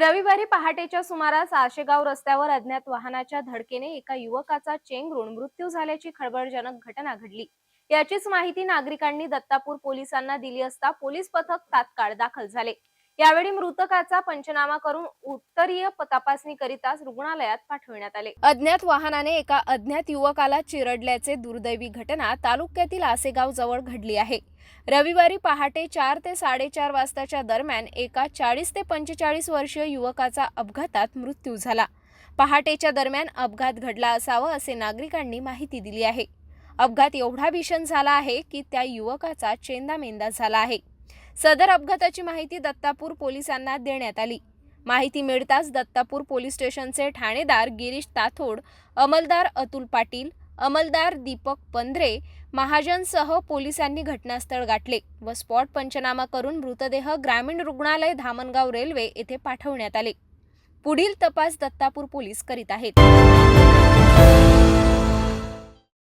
रविवारी पहाटेच्या सुमारास आशेगाव रस्त्यावर अज्ञात वाहनाच्या धडकेने एका युवकाचा चेंगरून मृत्यू झाल्याची खळबळजनक घटना घडली. याचीच माहिती नागरिकांनी दत्तापूर पोलिसांना दिली असता पोलीस पथक तात्काळ दाखल झाले. यावेळी मृतकाचा पंचनामा करून उत्तरीय तपासणी करिताच रुग्णालयात पाठविण्यात आले. अज्ञात वाहनाने एका अज्ञात युवकाला चिरडल्याचे दुर्दैवी घटना तालुक्यातील आसेगाव जवळ घडली आहे. रविवारी पहाटे चार ते साडेचार वाजताच्या दरम्यान एका चाळीस ते पंचेचाळीस वर्षीय युवकाचा अपघातात मृत्यू झाला. पहाटेच्या दरम्यान अपघात घडला असावा असे नागरिकांनी माहिती दिली आहे. अपघात एवढा भीषण झाला आहे की त्या युवकाचा चेंदामेंदा झाला आहे. सदर अपघाताची माहिती दत्तापूर पोलिसांना देण्यात आली. माहिती मिळताच दत्तापूर पोलीस स्टेशनचे ठाणेदार गिरीश ताथोड अंमलदार अतुल पाटील अंमलदार दीपक पंधरे महाजनसह पोलिसांनी घटनास्थळ गाठले व स्पॉट पंचनामा करून मृतदेह ग्रामीण रुग्णालय धामणगाव रेल्वे येथे पाठवण्यात आले. पुढील तपास दत्तापूर पोलीस करीत आहेत.